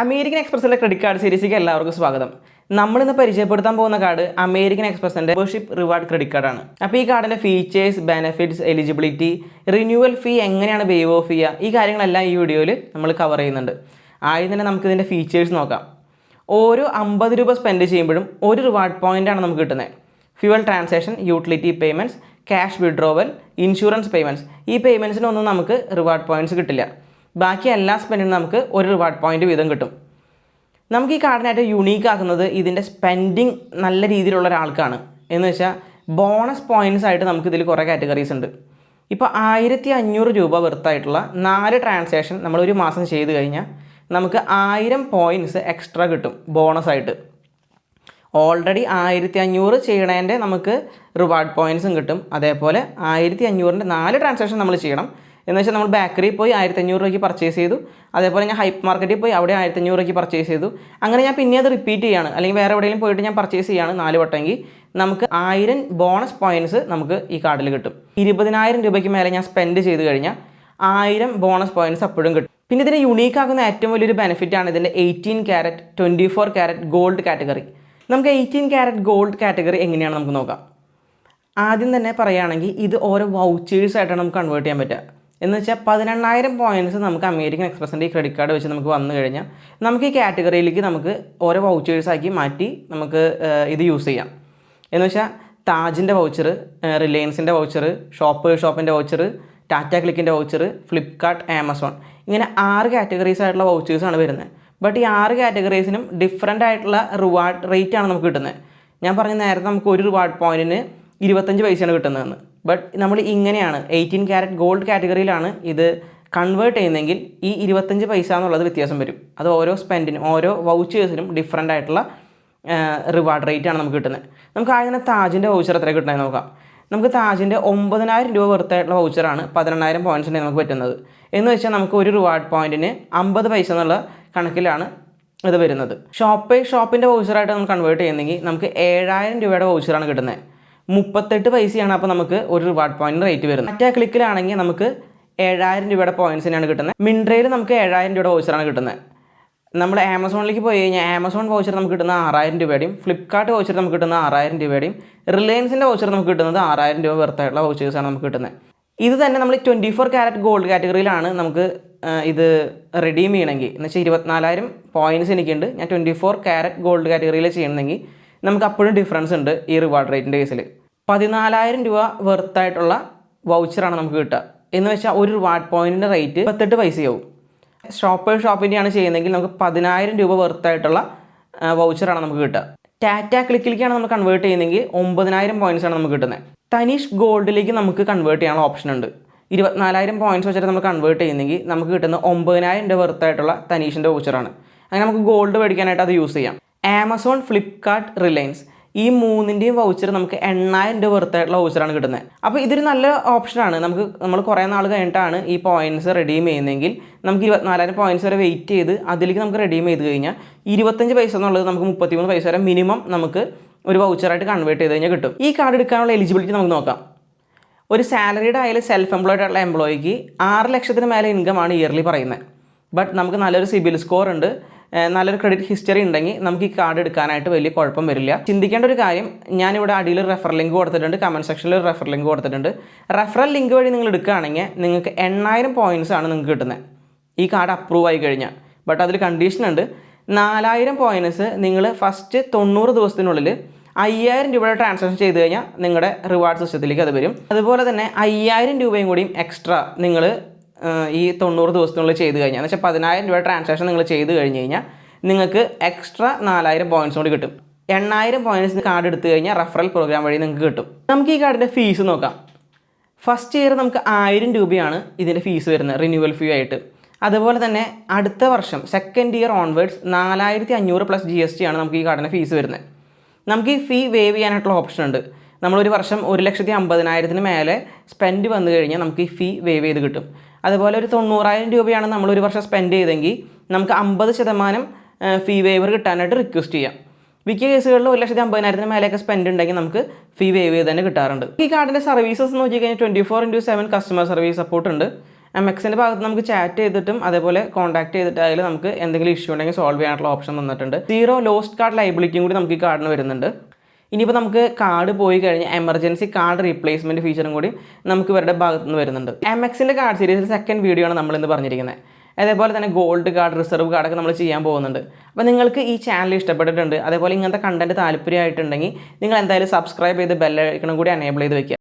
American എക്സ്പ്രസിലെ credit card സീരീസിലേക്ക് എല്ലാവർക്കും സ്വാഗതം. നമ്മൾ ഇന്ന് പരിചയപ്പെടുത്താൻ പോകുന്ന കാർഡ് അമേരിക്കൻ എക്സ്പ്രസിന്റെ മെമ്പർഷിപ്പ് റിവാർഡ് ക്രെഡിറ്റ് കാർഡാണ് അപ്പോൾ ഈ കാർഡിന്റെ features benefits eligibility renewal fee എങ്ങനെയാണ് വേവ് ഓഫ് ചെയ്യുക ഈ കാര്യങ്ങളെല്ലാം ഈ വീഡിയോയിൽ നമ്മൾ കവർ ചെയ്യുന്നുണ്ട്. ആദ്യം തന്നെ നമുക്ക് ഇതിന്റെ ഫീച്ചേഴ്സ് നോക്കാം. ഓരോ അമ്പത് രൂപ സ്പെൻഡ് ചെയ്യുമ്പോഴും ഒരു റിവാർഡ് പോയിന്റാണ് നമുക്ക് കിട്ടുന്നത് fuel transaction utility payments cash withdrawal insurance payments ഈ പേയ്മെന്റ്സിനൊന്നും നമുക്ക് റിവാർഡ് പോയിന്റ്സ് കിട്ടില്ല. ബാക്കി എല്ലാ സ്പെൻഡിനും നമുക്ക് ഒരു റിവാർഡ് പോയിന്റ് വീതം കിട്ടും. നമുക്ക് ഈ കാർഡിനായിട്ട് യുണീക്ക് ആക്കുന്നത് ഇതിന്റെ സ്പെൻഡിങ് നല്ല രീതിയിലുള്ള ഒരാൾക്കാണ്. എന്ന് വെച്ചാൽ ബോണസ് പോയിന്റ്സ് ആയിട്ട് നമുക്ക് ഇതിൽ കുറേ കാറ്റഗറീസ് ഉണ്ട്. ഇപ്പോൾ ആയിരത്തി അഞ്ഞൂറ് രൂപ വെറുത്തായിട്ടുള്ള നാല് ട്രാൻസാക്ഷൻ നമ്മൾ ഒരു മാസം ചെയ്ത് കഴിഞ്ഞാൽ നമുക്ക് ആയിരം പോയിന്റ്സ് എക്സ്ട്രാ കിട്ടും ബോണസ് ആയിട്ട്. ഓൾറെഡി ആയിരത്തി അഞ്ഞൂറ് ചെയ്യണേന്റെ നമുക്ക് റിവാർഡ് പോയിന്റ്സും കിട്ടും. അതേപോലെ ആയിരത്തി അഞ്ഞൂറിന്റെ നാല് ട്രാൻസാക്ഷൻ നമ്മൾ ചെയ്യണം. എന്ന് വെച്ചാൽ നമ്മൾ ബേക്കറി പോയി ആയിരത്തി അഞ്ഞൂറ് രൂപയ്ക്ക് പർച്ചേസ് ചെയ്തു. അതേപോലെ ഞാൻ ഹൈപ്പ് മാർക്കറ്റിൽ പോയി അവിടെ ആയിരത്തി അഞ്ഞൂറ് രൂപയ്ക്ക് പർച്ചേസ് ചെയ്തു. അങ്ങനെ ഞാൻ പിന്നെ അത് റിപ്പീറ്റ് ചെയ്യാണ്. അല്ലെങ്കിൽ വേറെ എവിടെയെങ്കിലും പോയിട്ട് ഞാൻ പർച്ചേസ് ചെയ്യാണ് നാല് വട്ടമെങ്കിൽ. നമുക്ക് ആയിരം ബോണസ് പോയിന്റ്സ് നമുക്ക് ഈ കാർഡിൽ കിട്ടും. ഇരുപതിനായിരം രൂപയ്ക്ക് മേലെ ഞാൻ സ്പെൻഡ് ചെയ്ത് കഴിഞ്ഞാൽ ആയിരം ബോണസ് പോയിന്റ്സ് അപ്പോഴും കിട്ടും. പിന്നെ ഇതിനെ യുണീക്ക് ആക്കുന്ന ഏറ്റവും വലിയൊരു ബെനിഫിറ്റ് ആണ് ഇതിന്റെ eighteen carat twenty four carat gold category നമുക്ക് എയ്റ്റീൻ ക്യാരറ്റ് ഗോൾഡ് കാറ്റഗറി എങ്ങനെയാണ് നമുക്ക് നോക്കാം. ആദ്യം തന്നെ പറയുകയാണെങ്കിൽ ഇത് ഓരോ വൗച്ചേഴ്സ് ആയിട്ടാണ് നമുക്ക് കൺവേർട്ട് ചെയ്യാൻ പറ്റുക. എന്ന് വെച്ചാൽ പതിനെണ്ണായിരം പോയിന്റ്സ് നമുക്ക് അമേരിക്കൻ എക്സ്പ്രസിന്റെ ഈ ക്രെഡിറ്റ് കാർഡ് വെച്ച് നമുക്ക് വന്നു കഴിഞ്ഞാൽ നമുക്ക് ഈ കാറ്റഗറിയിലേക്ക് നമുക്ക് ഓരോ വൗച്ചേഴ്സ് ആക്കി മാറ്റി നമുക്ക് ഇത് യൂസ് ചെയ്യാം. എന്ന് വെച്ചാൽ താജിന്റെ വൗച്ചർ റിലയൻസിന്റെ വൗച്ചർ ഷോപ്പ് ഷോപ്പിന്റെ വൗച്ചർ ടാറ്റ ക്ലിക്കിന്റെ വൗച്ചർ ഫ്ലിപ്കാർട്ട് ആമസോൺ. ഇങ്ങനെ ആറ് കാറ്റഗറീസ് ആയിട്ടുള്ള വൗച്ചേഴ്സാണ് വരുന്നത് ബട്ട് ഈ ആറ് കാറ്റഗറീസിനും ഡിഫറെന്റ് ആയിട്ടുള്ള റിവാർഡ് റേറ്റ് ആണ് നമുക്ക് കിട്ടുന്നത് ഞാൻ പറഞ്ഞ നേരത്തെ നമുക്ക് ഒരു റിവാർഡ് പോയിന്റിന് ഇരുപത്തഞ്ച് പൈസയാണ് കിട്ടുന്നതെന്ന്. ബട്ട് നമ്മൾ ഇങ്ങനെയാണ് എയ്റ്റീൻ ക്യാരറ്റ് ഗോൾഡ് കാറ്റഗറിയിലാണ് ഇത് കൺവേർട്ട് ചെയ്യുന്നതെങ്കിൽ ഈ ഇരുപത്തഞ്ച് പൈസ എന്നുള്ളത് വ്യത്യാസം വരും. അത് ഓരോ സ്പെൻഡിനും ഓരോ വൗച്ചേഴ്സിനും ഡിഫറെന്റ് ആയിട്ടുള്ള റിവാർഡ് റേറ്റ് ആണ് നമുക്ക് കിട്ടുന്നത്. നമുക്ക് ആദ്യം തന്നെ താജിന്റെ വൗച്ചർ എത്ര കിട്ടണമെന്ന് നോക്കാം. നമുക്ക് താജിന്റെ ഒമ്പതിനായിരം രൂപ വെറുത്തായിട്ടുള്ള വൗച്ചറാണ് പതിനെണ്ണായിരം പോയിന്റ്സിന് നമുക്ക് പറ്റുന്നത്. എന്ന് വെച്ചാൽ നമുക്ക് ഒരു റിവാർഡ് പോയിന്റിന് അമ്പത് പൈസ എന്നുള്ള കണക്കിലാണ് ഇത് വരുന്നത്. ഷോപ്പ് ഷോപ്പിന്റെ വൗച്ചറായിട്ട് നമ്മൾ കൺവേർട്ട് ചെയ്യുന്നെങ്കിൽ നമുക്ക് ഏഴായിരം രൂപയുടെ വൗച്ചറാണ് കിട്ടുന്നത്. മുപ്പത്തെട്ട് പൈസയാണ് അപ്പോൾ നമുക്ക് ഒരു റിവാർഡ് പോയിന്റ് റേറ്റ് വരുന്നത്. മറ്റേ ക്ലിക്കിലാണെങ്കിൽ നമുക്ക് ഏഴായിരം രൂപയുടെ പോയിന്റ്സ് പോയിന്റ്സിനാണ് കിട്ടുന്നത്. മിൻട്രയിൽ നമുക്ക് ഏഴായിരം രൂപയുടെ വൗച്ചറാണ് കിട്ടുന്നത്. നമ്മൾ ആമസോണിലേക്ക് പോയി കഴിഞ്ഞാൽ ആമസോൺ വൗച്ചർ നമുക്ക് കിട്ടുന്ന ആറായിരം രൂപയുടെയും ഫ്ലിപ്കാർട്ട് വൗച്ചർ നമുക്ക് കിട്ടുന്ന ആറായിരം രൂപയുടെയും റിലയൻസിന്റെ വൗച്ചർ നമുക്ക് കിട്ടുന്നത് ആറായിരം രൂപ വെറുത്തായിട്ടുള്ള വൗച്ചേഴ്സാണ് നമുക്ക് കിട്ടുന്നത്. ഇത് തന്നെ നമ്മൾ ട്വന്റി ഫോർ ക്യാരറ്റ് ഗോൾഡ് കാറ്റഗറിയിലാണ് നമുക്ക് ഇത് റെഡീം ചെയ്യണമെങ്കിൽ. എന്ന് വെച്ചാൽ ഇരുപത്തിനാലായിരം പോയിന്റ്സ് എനിക്കുണ്ട്. ഞാൻ ട്വന്റി ഫോർ ക്യാരറ്റ് ഗോൾഡ് കാറ്റഗറിയിൽ ചെയ്യണമെങ്കിൽ നമുക്ക് അപ്പോഴും ഡിഫറൻസ് ഉണ്ട് ഈ റിവാർഡ് റേറ്റിന്റെ കേസിൽ പതിനാലായിരം രൂപ വെർത്തായിട്ടുള്ള വൗച്ചറാണ് നമുക്ക് കിട്ടുക. എന്ന് വെച്ചാൽ ഒരു റിവാർഡ് പോയിന്റിന്റെ റേറ്റ് പത്തെട്ട് പൈസയാവും. ഷോപ്പ് ഷോപ്പിന്റെയാണ് ചെയ്യുന്നതെങ്കിൽ നമുക്ക് പതിനായിരം രൂപ വെർത്തായിട്ടുള്ള വൗച്ചറാണ് നമുക്ക് കിട്ടുക. ടാറ്റ ക്ലിക്കിലേക്കാണ് നമ്മൾ കൺവേർട്ട് ചെയ്യുന്നതെങ്കിൽ ഒമ്പതിനായിരം പോയിന്റ്സ് ആണ് നമുക്ക് കിട്ടുന്നത്. തനിഷ് ഗോൾഡിലേക്ക് നമുക്ക് കൺവേർട്ട് ചെയ്യാനുള്ള ഓപ്ഷൻ ഉണ്ട്. ഇരുപത്തിനാലായിരം പോയിന്റ്സ് വെച്ചിട്ട് നമ്മൾ കൺവേർട്ട് ചെയ്യുന്നെങ്കിൽ നമുക്ക് കിട്ടുന്ന ഒമ്പതിനായിരം രൂപ വെർത്തായിട്ടുള്ള തനീഷിന്റെ വൗച്ചറാണ് അങ്ങനെ നമുക്ക് ഗോൾഡ് മേടിക്കാനായിട്ട് അത് യൂസ് ചെയ്യാം. ആമസോൺ ഫ്ലിപ്കാർട്ട് റിലയൻസ് ഈ മൂന്നിന്റെയും വൗച്ചർ നമുക്ക് എണ്ണായിരം രൂപ വെറുത്തായിട്ടുള്ള വൗച്ചറാണ് കിട്ടുന്നത്. അപ്പോൾ ഇതൊരു നല്ല ഓപ്ഷനാണ് നമുക്ക് നമ്മൾ കുറേ നാൾ കഴിഞ്ഞിട്ടാണ് ഈ പോയിന്റ്സ് റെഡീം ചെയ്യുന്നതെങ്കിൽ നമുക്ക് ഇരുപത്തിനാലായിരം പോയിന്റ്സ് വരെ വെയിറ്റ് ചെയ്ത് അതിലേക്ക് നമുക്ക് റെഡീം ചെയ്ത് കഴിഞ്ഞാൽ ഇരുപത്തഞ്ച് പൈസ എന്നുള്ളത് നമുക്ക് മുപ്പത്തിമൂന്ന് പൈസ വരെ മിനിമം നമുക്ക് ഒരു വൗച്ചറായിട്ട് കൺവേർട്ട് ചെയ്ത് കഴിഞ്ഞാൽ കിട്ടും. ഈ കാർഡ് എടുക്കാനുള്ള എലിജിബിലിറ്റി നമുക്ക് നോക്കാം. ഒരു സാലറിയുടെ ആയാലും സെൽഫ് എംപ്ലോയ്ഡ് ആയിട്ടുള്ള എംപ്ലോയിക്ക് ആറ് ലക്ഷത്തിന് മേലെ ആണ് ഇയർലി പറയുന്നത്. ബട്ട് നമുക്ക് നല്ലൊരു സിബിൽ സ്കോർ ഉണ്ട്. നല്ലൊരു ക്രെഡിറ്റ് ഹിസ്റ്ററി ഉണ്ടെങ്കിൽ നമുക്ക് ഈ കാർഡ് എടുക്കാനായിട്ട് വലിയ കുഴപ്പം വരില്ല. ചിന്തിക്കേണ്ട ഒരു കാര്യം ഞാൻ ഇവിടെ അടിയിൽ റെഫർ ലിങ്ക് കൊടുത്തിട്ടുണ്ട് കമന്റ് സെക്ഷനിൽ റെഫർ ലിങ്ക് കൊടുത്തിട്ടുണ്ട്. റെഫറൽ ലിങ്ക് വഴി നിങ്ങൾ എടുക്കുകയാണെങ്കിൽ നിങ്ങൾക്ക് എണ്ണായിരം പോയിന്റ്സ് ആണ് നിങ്ങൾക്ക് കിട്ടുന്നത്. ഈ കാർഡ് അപ്രൂവ് ആയി കഴിഞ്ഞാൽ. ബട്ട് അതിൽ കണ്ടീഷൻ ഉണ്ട്. നാലായിരം പോയിന്റ്സ് നിങ്ങൾ ഫസ്റ്റ് തൊണ്ണൂറ് ദിവസത്തിനുള്ളിൽ അയ്യായിരം രൂപയുടെ ട്രാൻസാക്ഷൻ ചെയ്ത് കഴിഞ്ഞാൽ നിങ്ങളുടെ റിവാർഡ് സിസ്റ്റത്തിലേക്ക് അത് വരും. അതുപോലെ തന്നെ അയ്യായിരം രൂപയും കൂടിയും എക്സ്ട്രാ നിങ്ങൾ ഈ തൊണ്ണൂറ് ദിവസത്തിനുള്ളിൽ ചെയ്ത് കഴിഞ്ഞാൽ. എന്ന് വെച്ചാൽ പതിനായിരം രൂപ ട്രാൻസാക്ഷൻ നിങ്ങൾ ചെയ്ത് കഴിഞ്ഞ് കഴിഞ്ഞാൽ നിങ്ങൾക്ക് എക്സ്ട്രാ നാലായിരം പോയിന്റ്സ് കൂടി കിട്ടും. എണ്ണായിരം പോയിന്റ്സ് കാർഡ് എടുത്തു കഴിഞ്ഞാൽ റെഫറൽ പ്രോഗ്രാം വഴി നിങ്ങൾക്ക് കിട്ടും. നമുക്ക് ഈ കാർഡിന്റെ ഫീസ് നോക്കാം. ഫസ്റ്റ് ഇയർ നമുക്ക് ആയിരം രൂപയാണ് ഇതിന്റെ ഫീസ് വരുന്നത് റിന്യൂവൽ ഫീ ആയിട്ട്. അതുപോലെ തന്നെ അടുത്ത വർഷം സെക്കൻഡ് ഇയർ ഓൺവേർഡ്സ് നാലായിരത്തി അഞ്ഞൂറ് പ്ലസ് ജി എസ് ടി ആണ് നമുക്ക് ഈ കാർഡിന്റെ ഫീസ് വരുന്നത്. നമുക്ക് ഈ ഫീ വേവ് ചെയ്യാനായിട്ടുള്ള ഓപ്ഷൻ ഉണ്ട്. നമ്മളൊരു വർഷം ഒരു ലക്ഷത്തി അമ്പതിനായിരത്തിന് മേലെ സ്പെൻഡ് വന്നു കഴിഞ്ഞാൽ നമുക്ക് ഈ ഫീ വേവ് ചെയ്ത് കിട്ടും. അതുപോലെ ഒരു തൊണ്ണൂറായിരം രൂപയാണ് നമ്മൾ ഒരു വർഷം സ്പെൻഡ് ചെയ്തെങ്കിൽ നമുക്ക് അമ്പത് ശതമാനം ഫീ വേവർ കിട്ടാനായിട്ട് റിക്വസ്റ്റ് ചെയ്യാം. മിക്ക കേസുകളിൽ ഒരു ലക്ഷത്തി അമ്പതിനായിരത്തിന് മേലെയൊക്കെ സ്പെൻഡ് ഉണ്ടെങ്കിൽ നമുക്ക് ഫീ വേവ് ചെയ്ത് തന്നെ കിട്ടാറുണ്ട്. ഈ കാർഡിന്റെ സർവീസസ് നോക്കി കഴിഞ്ഞാൽ twenty four into seven customer service support ഉണ്ട് എം എക്സിന്റെ ഭാഗത്ത് നമുക്ക് ചാറ്റ് ചെയ്തിട്ടും അതേപോലെ കോൺടാക്ട് ചെയ്തിട്ടായാലും നമുക്ക് എന്തെങ്കിലും ഇഷ്യൂ ഉണ്ടെങ്കിൽ സോൾവ് ചെയ്യാനുള്ള ഓപ്ഷൻ തന്നിട്ടുണ്ട്. സീറോ ലോസ്റ്റ് കാർഡ് ലൈബിലിറ്റിയും കൂടി നമുക്ക് ഈ കാർഡിന് വരുന്നുണ്ട്. ഇനിയിപ്പോൾ നമുക്ക് കാർഡ് പോയി കഴിഞ്ഞാൽ എമർജൻസി കാർഡ് റീപ്ലേസ്മെന്റ് ഫീച്ചറും കൂടി നമുക്ക് ഇവരുടെ ഭാഗത്തു നിന്ന് വരുന്നുണ്ട് എം എക്സിന്റെ കാർഡ് സീരീസിൽ സെക്കൻഡ് വീഡിയോ ആണ് നമ്മളിന്ന് പറഞ്ഞിരിക്കുന്നത് അതേപോലെ തന്നെ ഗോൾഡ് കാർഡ് റിസർവ് കാർഡൊക്കെ നമ്മൾ ചെയ്യാൻ പോകുന്നുണ്ട്. അപ്പോൾ നിങ്ങൾക്ക് ഈ ചാനൽ ഇഷ്ടപ്പെട്ടിട്ടുണ്ട് അതേപോലെ ഇങ്ങനത്തെ കണ്ടന്റ് താല്പര്യമായിട്ടുണ്ടെങ്കിൽ നിങ്ങൾ എന്തായാലും സബ്സ്ക്രൈബ് ചെയ്ത് ബെല്ലൈക്കണം കൂടി എനേബിൾ ചെയ്ത് വെക്കുക.